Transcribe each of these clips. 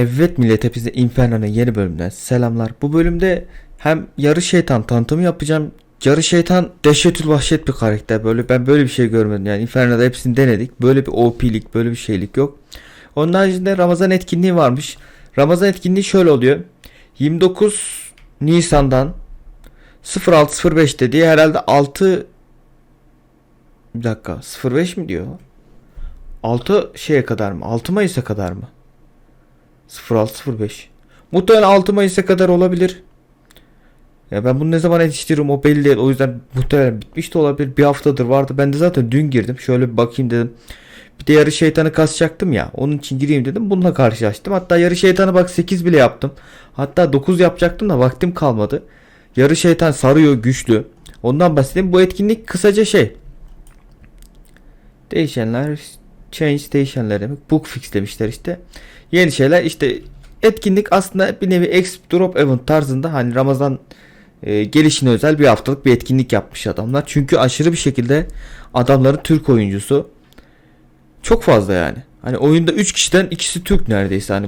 Evet millet hepinize Inferno'nun yeni bölümünden selamlar. Bu bölümde hem yarı şeytan tanıtımı yapacağım. Yarı şeytan dehşetül vahşet bir karakter. Böyle ben böyle bir şey görmedim. Yani Inferno'da hepsini denedik. Böyle bir OP'lik, böyle bir şeylik yok. Onun haricinde Ramazan etkinliği varmış. Ramazan etkinliği şöyle oluyor. 29 Nisan'dan 0605 dediği herhalde 6 bir dakika 05 mi diyor? 6 şeye kadar mı? 6 Mayıs'a kadar mı? 0605. Muhtemelen 6 Mayıs'a kadar olabilir. Ya ben bunu ne zaman yetiştiririm o belli değil. O yüzden muhtemelen bitmiş de olabilir. Bir haftadır vardı. Ben de zaten dün girdim. Şöyle bir bakayım dedim. Bir de yarı şeytanı kasacaktım ya. Onun için gireyim dedim. Bununla karşılaştım. Hatta yarı şeytanı bak 8 bile yaptım. Hatta 9 yapacaktım da vaktim kalmadı. Yarı şeytan sarıyor güçlü. Ondan bahsedeyim. Bu etkinlik kısaca şey. Değişenler change değişenler demek. Book fix demişler işte. Yeni şeyler işte etkinlik aslında bir nevi exp drop event tarzında hani Ramazan e, gelişine özel bir haftalık bir etkinlik yapmış adamlar. Çünkü aşırı bir şekilde adamların Türk oyuncusu çok fazla yani. Hani oyunda 3 kişiden ikisi Türk neredeyse hani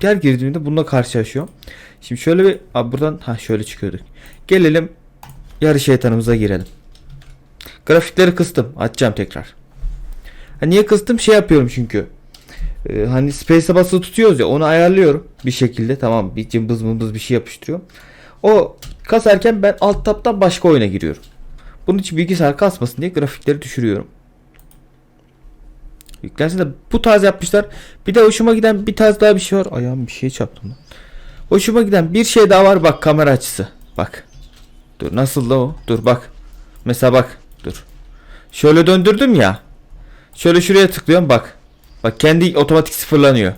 her girdiğimde bununla karşılaşıyorum. Şimdi şöyle bir abi buradan ha şöyle çıkıyorduk. Gelelim yarı şeytanımıza girelim. Grafikleri kıstım. Açacağım tekrar. Ha, niye kıstım? Şey yapıyorum çünkü. Ee, hani space'e basılı tutuyoruz ya onu ayarlıyorum bir şekilde tamam bir cımbız mımbız bir şey yapıştırıyorum. O kasarken ben alt tab'dan başka oyuna giriyorum. Bunun için bilgisayar kasmasın diye grafikleri düşürüyorum. Yüklense de bu tarz yapmışlar. Bir de hoşuma giden bir tarz daha bir şey var. Ayağım bir şey çarptım. Hoşuma giden bir şey daha var bak kamera açısı. Bak. Dur nasıl da o? Dur bak. Mesela bak. Dur. Şöyle döndürdüm ya. Şöyle şuraya tıklıyorum bak. Bak kendi otomatik sıfırlanıyor.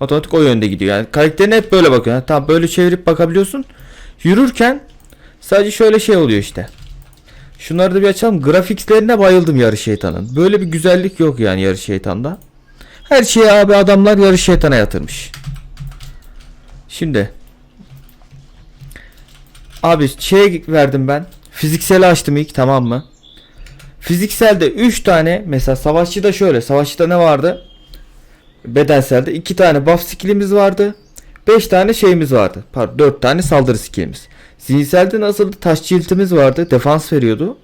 Otomatik o yönde gidiyor. Yani karakterine hep böyle bakıyor. Tamam böyle çevirip bakabiliyorsun. Yürürken sadece şöyle şey oluyor işte. Şunları da bir açalım. Grafiklerine bayıldım yarı şeytanın. Böyle bir güzellik yok yani yarı şeytanda. Her şeyi abi adamlar yarı şeytana yatırmış. Şimdi Abi şeye verdim ben. Fiziksel açtım ilk tamam mı? Fizikselde 3 tane mesela savaşçıda şöyle. Savaşçıda ne vardı? Bedenselde 2 tane buff skillimiz vardı. 5 tane şeyimiz vardı. Pardon 4 tane saldırı skillimiz. Zihinselde nasıldı? Taş ciltimiz vardı. Defans veriyordu.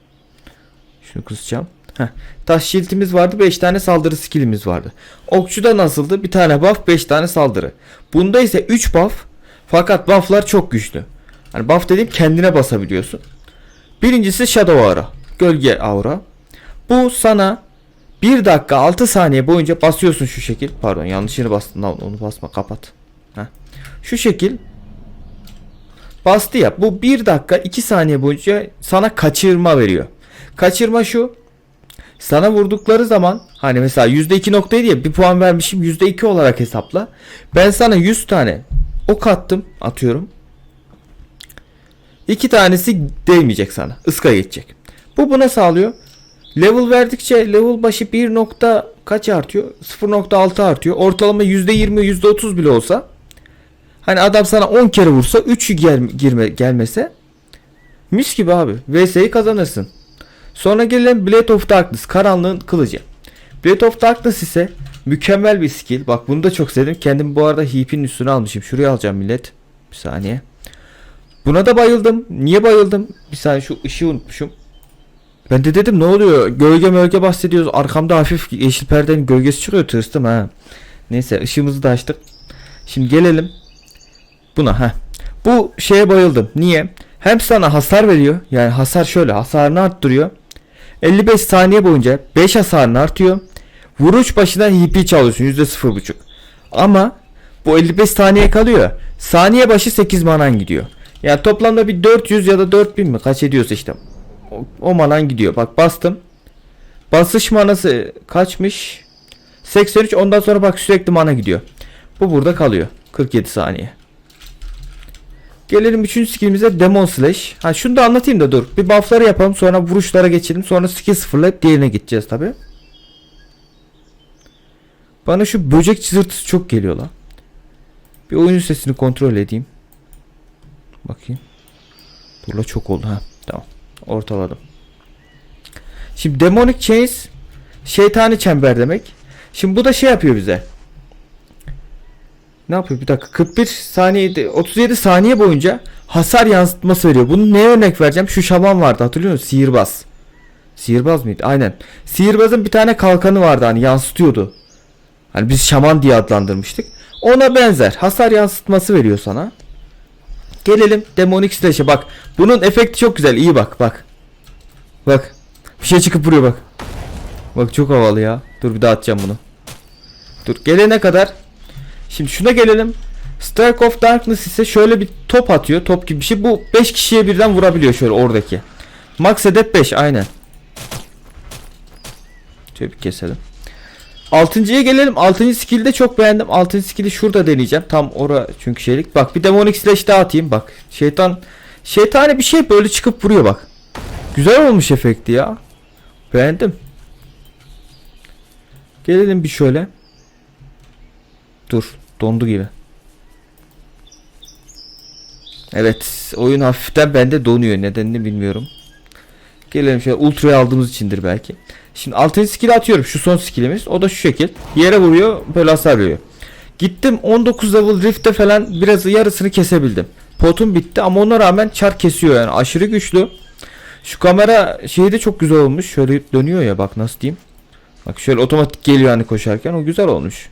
Şunu kısacağım. Heh. Taş ciltimiz vardı. 5 tane saldırı skillimiz vardı. Okçuda nasıldı? Bir tane buff 5 tane saldırı. Bunda ise 3 buff. Fakat bufflar çok güçlü. Hani buff dediğim kendine basabiliyorsun. Birincisi Shadow Aura. Gölge Aura. Bu sana 1 dakika 6 saniye boyunca basıyorsun şu şekil. Pardon yanlış yere bastın. Onu basma kapat. Heh. Şu şekil bastı ya. Bu 1 dakika 2 saniye boyunca sana kaçırma veriyor. Kaçırma şu. Sana vurdukları zaman hani mesela %2 noktayı diye bir puan vermişim %2 olarak hesapla. Ben sana 100 tane ok attım atıyorum. İki tanesi değmeyecek sana. Iska geçecek. Bu buna sağlıyor. Level verdikçe level başı 1 nokta kaç artıyor? 0.6 artıyor. Ortalama %20 %30 bile olsa hani adam sana 10 kere vursa 3 gel girme gelmese mis gibi abi. VS'yi kazanırsın. Sonra gelelim Blade of Darkness. Karanlığın kılıcı. Blade of Darkness ise mükemmel bir skill. Bak bunu da çok sevdim. Kendim bu arada heap'in üstüne almışım. Şuraya alacağım millet. Bir saniye. Buna da bayıldım. Niye bayıldım? Bir saniye şu ışığı unutmuşum. Ben de dedim ne oluyor? Gölge mölge bahsediyoruz. Arkamda hafif yeşil perdenin gölgesi çıkıyor. Tırstım ha. Neyse ışığımızı da açtık. Şimdi gelelim. Buna ha. Bu şeye bayıldım. Niye? Hem sana hasar veriyor. Yani hasar şöyle hasarını arttırıyor. 55 saniye boyunca 5 hasarını artıyor. Vuruş başına HP çalıyorsun %0.5. Ama bu 55 saniye kalıyor. Saniye başı 8 manan gidiyor. Yani toplamda bir 400 ya da 4000 mi kaç ediyorsa işte. O, o manan gidiyor. Bak bastım. Basış manası kaçmış? 83 ondan sonra bak sürekli mana gidiyor. Bu burada kalıyor. 47 saniye. Gelelim 3. skillimize Demon Slash. Ha şunu da anlatayım da dur. Bir buffları yapalım sonra vuruşlara geçelim. Sonra skill sıfırlayıp diğerine gideceğiz tabi. Bana şu böcek çızırtısı çok geliyor lan. Bir oyun sesini kontrol edeyim. Bakayım. Dur la çok oldu ha. Tamam. Ortaladım. Şimdi Demonic Chains şeytani çember demek. Şimdi bu da şey yapıyor bize. Ne yapıyor bir dakika 41 saniye 37 saniye boyunca hasar yansıtması veriyor. Bunu neye örnek vereceğim? Şu şaman vardı hatırlıyor musun? Sihirbaz. Sihirbaz mıydı? Aynen. Sihirbazın bir tane kalkanı vardı hani yansıtıyordu. Hani biz şaman diye adlandırmıştık. Ona benzer hasar yansıtması veriyor sana. Gelelim Demonic Slash'e bak. Bunun efekti çok güzel. İyi bak bak. Bak. Bir şey çıkıp vuruyor bak. Bak çok havalı ya. Dur bir daha atacağım bunu. Dur gelene kadar. Şimdi şuna gelelim. Strike of Darkness ise şöyle bir top atıyor. Top gibi bir şey. Bu 5 kişiye birden vurabiliyor şöyle oradaki. Max hedef 5 aynen. Şöyle bir keselim. Altıncıya gelelim. Altıncı skill'i de çok beğendim. Altıncı skill'i şurada deneyeceğim. Tam ora çünkü şeylik. Bak bir demonic slash daha atayım. Bak şeytan şeytani bir şey böyle çıkıp vuruyor bak. Güzel olmuş efekti ya. Beğendim. Gelelim bir şöyle. Dur. Dondu gibi. Evet. Oyun hafiften bende donuyor. Nedenini bilmiyorum. Gelelim şöyle ultra'yı aldığımız içindir belki. Şimdi 6. skill atıyorum. Şu son skillimiz. O da şu şekil. Yere vuruyor. Böyle hasar veriyor. Gittim 19 level rift'te falan biraz yarısını kesebildim. Potum bitti ama ona rağmen çar kesiyor yani. Aşırı güçlü. Şu kamera şeyi de çok güzel olmuş. Şöyle dönüyor ya bak nasıl diyeyim. Bak şöyle otomatik geliyor hani koşarken. O güzel olmuş.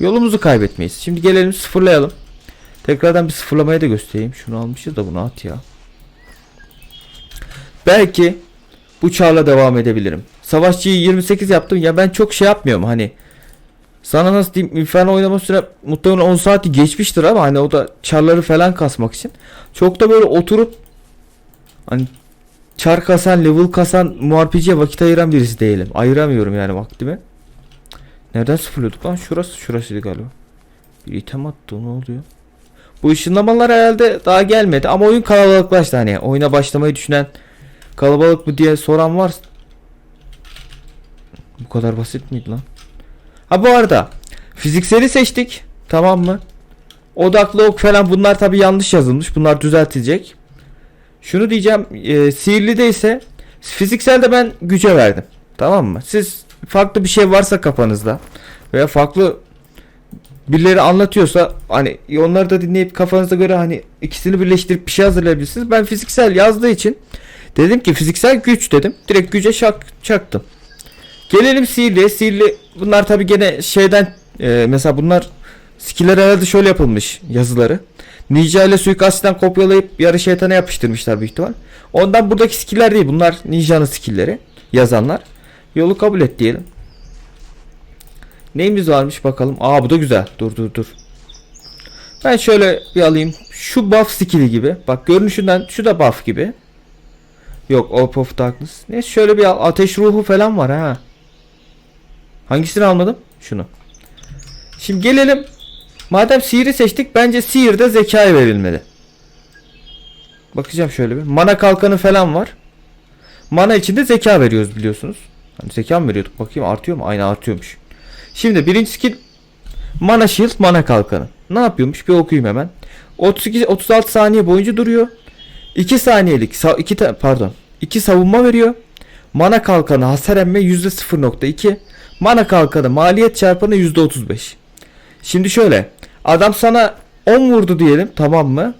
Yolumuzu kaybetmeyiz. Şimdi gelelim sıfırlayalım. Tekrardan bir sıfırlamayı da göstereyim. Şunu almışız da bunu at ya. Belki bu çarla devam edebilirim. Savaşçıyı 28 yaptım. Ya ben çok şey yapmıyorum hani. Sana nasıl diyeyim Inferno oynama süre muhtemelen 10 saati geçmiştir ama hani o da çarları falan kasmak için. Çok da böyle oturup hani çar kasan, level kasan muharpiciye vakit ayıran birisi değilim. Ayıramıyorum yani vaktimi. Nereden sıfırlıyorduk lan? Şurası şurasıydı galiba. Bir item attı ne oluyor? Bu ışınlamalar herhalde daha gelmedi ama oyun kalabalıklaştı hani oyuna başlamayı düşünen kalabalık mı diye soran var. Bu kadar basit miydi lan? Ha bu arada fizikseli seçtik tamam mı? Odaklı ok falan bunlar tabi yanlış yazılmış. Bunlar düzeltilecek. Şunu diyeceğim. E, sihirli ise fizikselde ben güce verdim. Tamam mı? Siz farklı bir şey varsa kafanızda veya farklı birileri anlatıyorsa hani onları da dinleyip kafanıza göre hani ikisini birleştirip bir şey hazırlayabilirsiniz. Ben fiziksel yazdığı için dedim ki fiziksel güç dedim. Direkt güce şak, çaktım. Gelelim sihirli. Sihirli bunlar tabi gene şeyden e, mesela bunlar skiller herhalde şöyle yapılmış yazıları. Ninja ile suikastten kopyalayıp yarı şeytana yapıştırmışlar büyük ihtimal. Ondan buradaki skiller değil bunlar Ninja'nın skilleri yazanlar. Yolu kabul et diyelim. Neyimiz varmış bakalım. Aa bu da güzel. Dur dur dur. Ben şöyle bir alayım. Şu buff skill'i gibi. Bak görünüşünden şu da buff gibi. Yok Orb of Darkness. Neyse şöyle bir. Ateş ruhu falan var ha. Hangisini almadım? Şunu. Şimdi gelelim. Madem sihiri seçtik bence sihirde zekaya verilmeli. Bakacağım şöyle bir. Mana kalkanı falan var. Mana içinde zeka veriyoruz biliyorsunuz. Hani zeka mı veriyorduk? Bakayım artıyor mu? Aynı artıyormuş. Şimdi birinci skill Mana Shield Mana Kalkanı. Ne yapıyormuş? Bir okuyayım hemen. 32 36 saniye boyunca duruyor. 2 saniyelik 2 pardon. 2 savunma veriyor. Mana kalkanı hasar emme %0.2. Mana kalkanı maliyet çarpanı %35. Şimdi şöyle. Adam sana 10 vurdu diyelim tamam mı?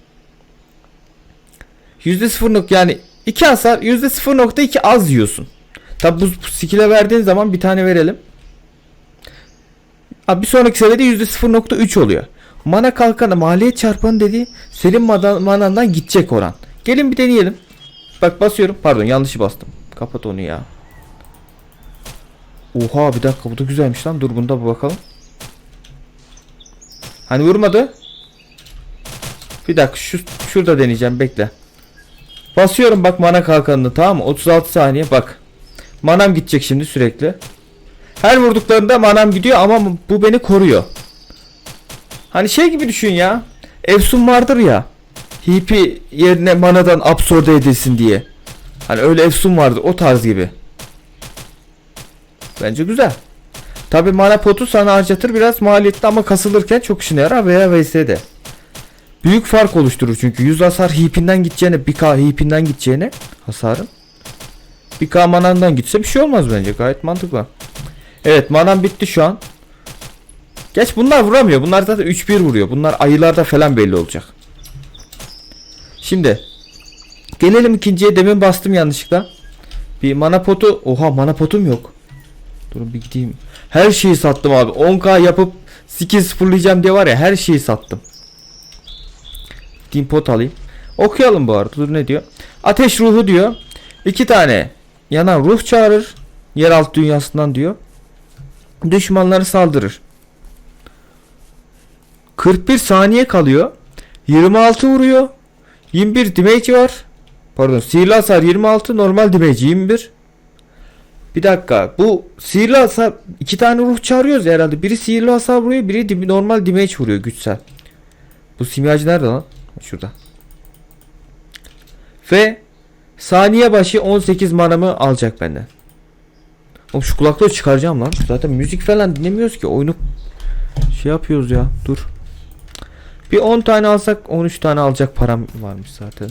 %0. yani 2 hasar %0.2 az yiyorsun. Tabi bu skill'e verdiğin zaman bir tane verelim. Abi bir sonraki seviyede %0.3 oluyor. Mana kalkanı maliyet çarpanı dediği senin mana- manandan gidecek oran. Gelin bir deneyelim. Bak basıyorum. Pardon yanlışı bastım. Kapat onu ya. Oha bir dakika bu da güzelmiş lan. Dur bunda bir bakalım. Hani vurmadı. Bir dakika şu şurada deneyeceğim bekle. Basıyorum bak mana kalkanını tamam mı? 36 saniye bak. Manam gidecek şimdi sürekli. Her vurduklarında manam gidiyor ama bu beni koruyor. Hani şey gibi düşün ya. Efsun vardır ya. Hipi yerine manadan absorbe edilsin diye. Hani öyle efsun vardır o tarz gibi. Bence güzel. Tabi mana potu sana harcatır biraz maliyetli ama kasılırken çok işine yarar veya VS'de. Büyük fark oluşturur çünkü 100 hasar hipinden gideceğine 1k hipinden gideceğine hasarın 1k manandan gitse bir şey olmaz bence gayet mantıklı. Evet manam bitti şu an. Geç bunlar vuramıyor. Bunlar zaten 3-1 vuruyor. Bunlar ayılarda falan belli olacak. Şimdi gelelim ikinciye. Demin bastım yanlışlıkla. Bir mana potu. Oha mana potum yok. Durun bir gideyim. Her şeyi sattım abi. 10k yapıp skill sıfırlayacağım diye var ya her şeyi sattım. Gideyim pot alayım. Okuyalım bu arada. Dur ne diyor? Ateş ruhu diyor. İki tane yanan ruh çağırır. Yeraltı dünyasından diyor. Düşmanları saldırır. 41 saniye kalıyor. 26 vuruyor. 21 damage var. Pardon sihirli hasar 26 normal damage 21. Bir dakika bu sihirli hasar iki tane ruh çağırıyoruz herhalde. Biri sihirli hasar vuruyor biri normal damage vuruyor güçsel. Bu simyacı nerede lan? Şurada. Ve saniye başı 18 manamı alacak benden. Oğlum şu kulaklığı çıkaracağım lan. Zaten müzik falan dinlemiyoruz ki. Oyunu şey yapıyoruz ya. Dur. Bir 10 tane alsak 13 tane alacak param varmış zaten.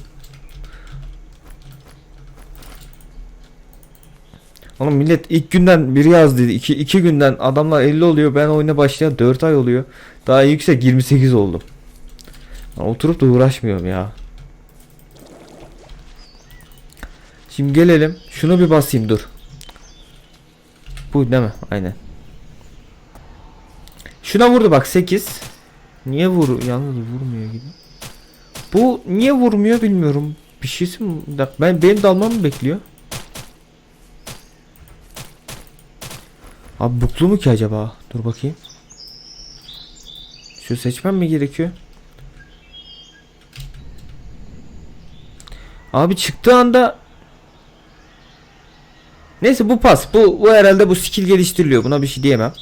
Oğlum millet ilk günden biri yazdıydı. 2 2 günden adamlar 50 oluyor. Ben oyuna başlayan 4 ay oluyor. Daha yüksek 28 oldum. Oturup da uğraşmıyorum ya. Şimdi gelelim. Şunu bir basayım dur. Bu değil mi? Aynen. Şuna vurdu bak 8. Niye vur? Yalnız vurmuyor gibi. Bu niye vurmuyor bilmiyorum. Bir şeysi mi? Ben benim dalmamı mı bekliyor? Abi buklu mu ki acaba? Dur bakayım. Şu seçmem mi gerekiyor? Abi çıktığı anda Neyse bu pas. Bu, bu herhalde bu skill geliştiriliyor. Buna bir şey diyemem.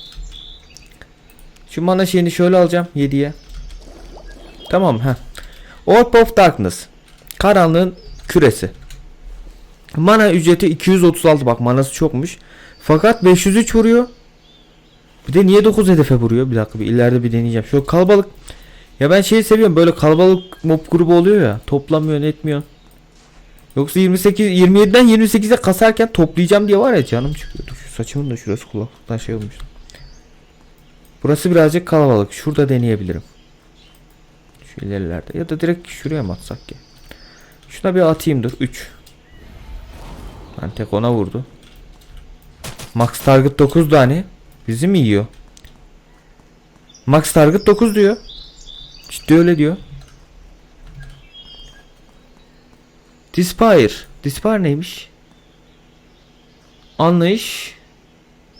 Şu mana şeyini şöyle alacağım 7'ye. Tamam ha. Orb of Darkness. Karanlığın küresi. Mana ücreti 236 bak manası çokmuş. Fakat 503 vuruyor. Bir de niye 9 hedefe vuruyor? Bir dakika bir ileride bir deneyeceğim. Şöyle kalabalık. Ya ben şeyi seviyorum böyle kalabalık mob grubu oluyor ya. Toplamıyor etmiyor. Yoksa 28 27'den 28'e kasarken toplayacağım diye var ya canım çıkıyordu. Şu saçımın da şurası kulaklıktan şey olmuş. Burası birazcık kalabalık. Şurada deneyebilirim. Şu ilerilerde. Ya da direkt şuraya mı atsak ki? Şuna bir atayım dur. 3. Ben tek ona vurdu. Max target 9 tane. Bizi mi yiyor? Max target 9 diyor. Ciddi öyle diyor. Dispire. Dispire neymiş? Anlayış.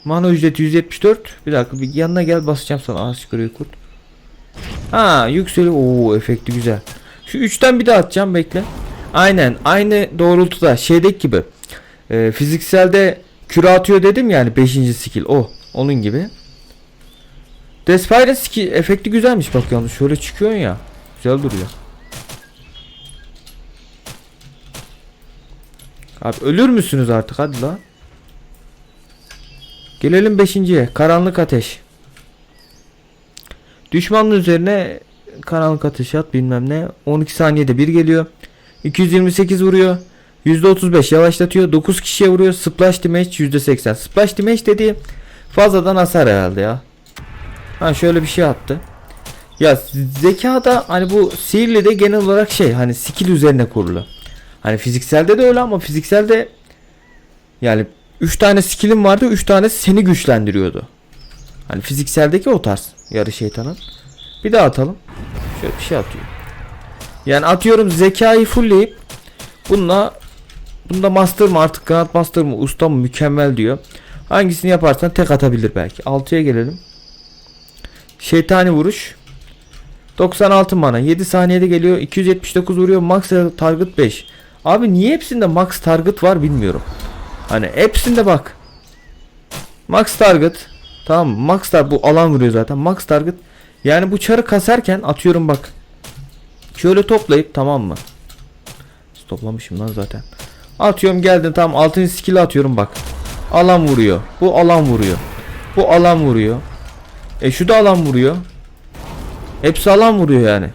Mana ücreti 174. Bir dakika bir yanına gel basacağım sana. Kırıyor kurt. Ha yükseliyor. Oo efekti güzel. Şu 3'ten bir daha atacağım bekle. Aynen aynı doğrultuda şeydeki gibi. Ee, fizikselde küre atıyor dedim yani 5. skill o. Onun gibi. Despire skill efekti güzelmiş bak yalnız şöyle çıkıyorsun ya. Güzel duruyor. Abi ölür müsünüz artık hadi la. Gelelim beşinciye. Karanlık ateş. Düşmanın üzerine karanlık ateş at bilmem ne. 12 saniyede bir geliyor. 228 vuruyor. %35 yavaşlatıyor. 9 kişiye vuruyor. Splash damage %80. Splash damage dediği fazladan hasar herhalde ya. Ha şöyle bir şey attı. Ya zekada hani bu sihirli de genel olarak şey hani skill üzerine kurulu. Hani fizikselde de öyle ama fizikselde yani 3 tane skill'im vardı 3 tane seni güçlendiriyordu. Hani fizikseldeki o tarz yarı şeytanın. Bir daha atalım. Şöyle bir şey atıyor. Yani atıyorum zekayı fullleyip bununla bunda master mı artık kanat master mı usta mı mükemmel diyor. Hangisini yaparsan tek atabilir belki. 6'ya gelelim. Şeytani vuruş. 96 mana 7 saniyede geliyor 279 vuruyor max target 5 Abi niye hepsinde max target var bilmiyorum Hani hepsinde bak. Max target. Tamam max tar bu alan vuruyor zaten. Max target. Yani bu çarı kasarken atıyorum bak. Şöyle toplayıp tamam mı? Toplamışım lan zaten. Atıyorum geldim tamam altın skill atıyorum bak. Alan vuruyor. Bu alan vuruyor. Bu alan vuruyor. E şu da alan vuruyor. Hepsi alan vuruyor yani.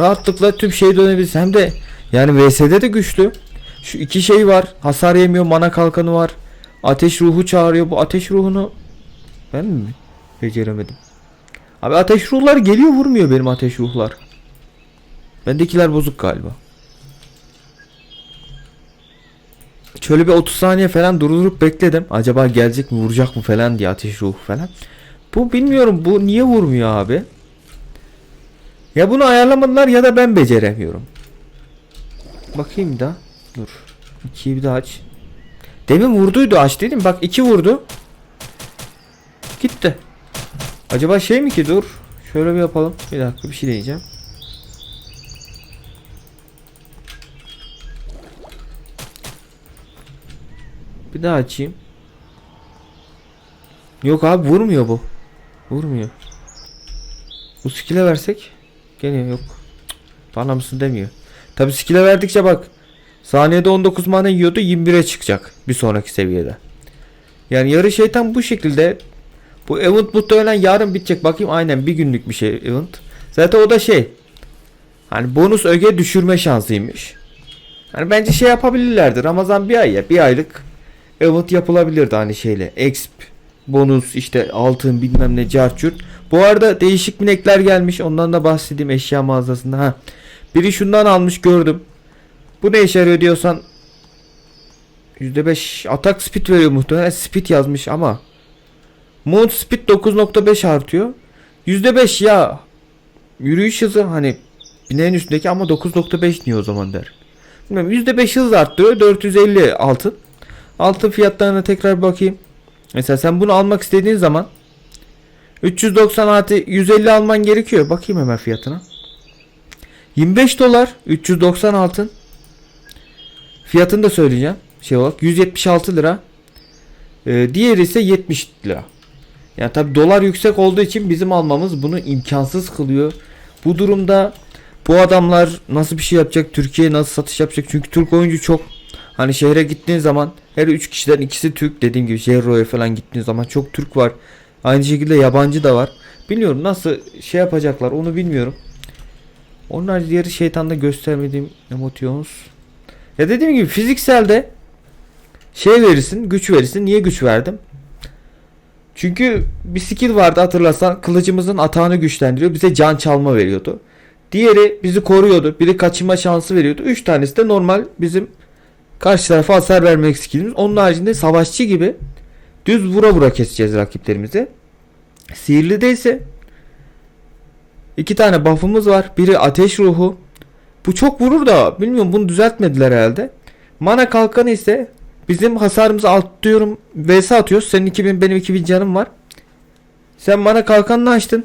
Rahatlıkla tüm şey dönebilirsin. Hem de yani VS'de de güçlü. Şu iki şey var. Hasar yemiyor. Mana kalkanı var. Ateş ruhu çağırıyor. Bu ateş ruhunu ben mi beceremedim? Abi ateş ruhları geliyor vurmuyor benim ateş ruhlar. Bendekiler bozuk galiba. Şöyle bir 30 saniye falan durdurup bekledim. Acaba gelecek mi vuracak mı falan diye ateş ruhu falan. Bu bilmiyorum bu niye vurmuyor abi. Ya bunu ayarlamadılar ya da ben beceremiyorum. Bakayım daha. Dur. 2'yi bir daha aç. Demin vurduydu aç dedim. Bak 2 vurdu. Gitti. Acaba şey mi ki dur. Şöyle bir yapalım. Bir dakika bir şey diyeceğim. Bir daha açayım. Yok abi vurmuyor bu. Vurmuyor. Bu skill'e versek gene yok. Bana mısın demiyor. Tabi skill'e verdikçe bak. Saniyede 19 mana yiyordu 21'e çıkacak bir sonraki seviyede. Yani yarı şeytan bu şekilde. Bu event muhtemelen yarın bitecek. Bakayım aynen bir günlük bir şey event. Zaten o da şey. Hani bonus öge düşürme şansıymış. Hani bence şey yapabilirlerdi. Ramazan bir ay ya. Bir aylık event yapılabilirdi hani şeyle. Exp, bonus işte altın bilmem ne carçurt. Bu arada değişik binekler gelmiş. Ondan da bahsedeyim eşya mağazasında. Ha. Biri şundan almış gördüm. Bu ne işe yarıyor diyorsan %5 atak speed veriyor muhtemelen speed yazmış ama Mount speed 9.5 artıyor. %5 ya yürüyüş hızı hani bineğin üstündeki ama 9.5 niye o zaman der. Bilmiyorum %5 hız arttırıyor 450 altın. Altın fiyatlarına tekrar bakayım. Mesela sen bunu almak istediğin zaman 390 artı 150 alman gerekiyor. Bakayım hemen fiyatına. 25 dolar 390 altın. Fiyatını da söyleyeceğim. Şey olarak 176 lira. Ee, diğeri ise 70 lira. Yani tabi dolar yüksek olduğu için bizim almamız bunu imkansız kılıyor. Bu durumda bu adamlar nasıl bir şey yapacak? Türkiye'ye nasıl satış yapacak? Çünkü Türk oyuncu çok. Hani şehre gittiğin zaman her 3 kişiden ikisi Türk dediğim gibi Jerro'ya falan gittiğin zaman çok Türk var. Aynı şekilde yabancı da var. Bilmiyorum nasıl şey yapacaklar onu bilmiyorum. Onlar diğeri şeytanda göstermediğim emotions. Ya dediğim gibi fizikselde şey verirsin, güç verirsin. Niye güç verdim? Çünkü bir skill vardı hatırlarsan kılıcımızın atağını güçlendiriyor. Bize can çalma veriyordu. Diğeri bizi koruyordu. Biri kaçınma şansı veriyordu. Üç tanesi de normal bizim karşı tarafa hasar vermek skillimiz. Onun haricinde savaşçı gibi düz vura vura keseceğiz rakiplerimizi. Sihirli de ise iki tane buff'ımız var. Biri ateş ruhu. Bu çok vurur da bilmiyorum bunu düzeltmediler herhalde. Mana kalkanı ise bizim hasarımızı arttırıyorum. VS atıyoruz. Senin 2000 benim 2000 canım var. Sen mana kalkanını açtın.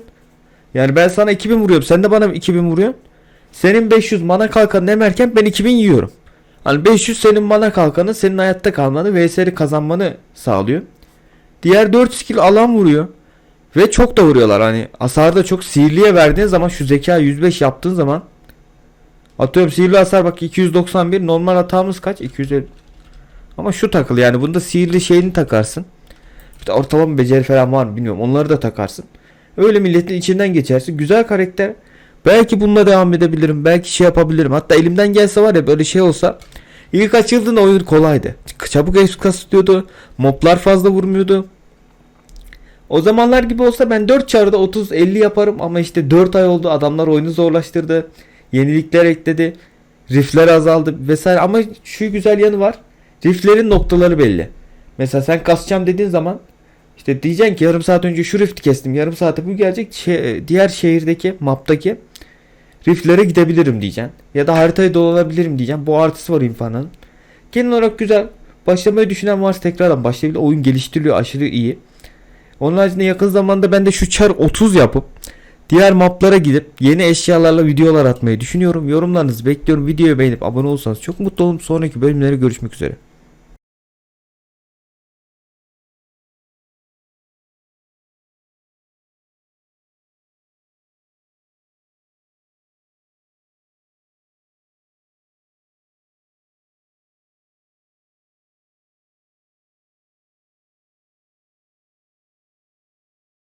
Yani ben sana 2000 vuruyorum. Sen de bana 2000 vuruyorsun. Senin 500 mana kalkanını emerken ben 2000 yiyorum. Hani 500 senin mana kalkanı senin hayatta kalmanı VS'leri kazanmanı sağlıyor. Diğer 4 skill alan vuruyor. Ve çok da vuruyorlar hani hasarda çok sihirliye verdiğin zaman şu zeka 105 yaptığın zaman Atıyorum sihirli hasar bak 291 normal hatamız kaç? 250 Ama şu takıl yani bunda sihirli şeyini takarsın. İşte ortalama beceri falan var mı bilmiyorum onları da takarsın. Öyle milletin içinden geçersin. Güzel karakter. Belki bununla devam edebilirim belki şey yapabilirim. Hatta elimden gelse var ya böyle şey olsa İlk açıldığında oyun kolaydı. Çabuk exp kasıtıyordu Moblar fazla vurmuyordu. O zamanlar gibi olsa ben 4 çarda 30-50 yaparım ama işte 4 ay oldu adamlar oyunu zorlaştırdı. Yenilikler ekledi. Riffler azaldı vesaire ama şu güzel yanı var. Rifflerin noktaları belli. Mesela sen kasacağım dediğin zaman işte diyeceksin ki yarım saat önce şu rift kestim. Yarım saate bu gelecek şey, diğer şehirdeki maptaki riflere gidebilirim diyeceksin. Ya da haritayı dolanabilirim diyeceksin. Bu artısı var infanın. Genel olarak güzel. Başlamayı düşünen varsa tekrardan başlayabilir. Oyun geliştiriliyor aşırı iyi. Onun haricinde yakın zamanda ben de şu çar 30 yapıp diğer maplara gidip yeni eşyalarla videolar atmayı düşünüyorum. Yorumlarınızı bekliyorum. Videoyu beğenip abone olursanız çok mutlu olurum. Sonraki bölümlere görüşmek üzere.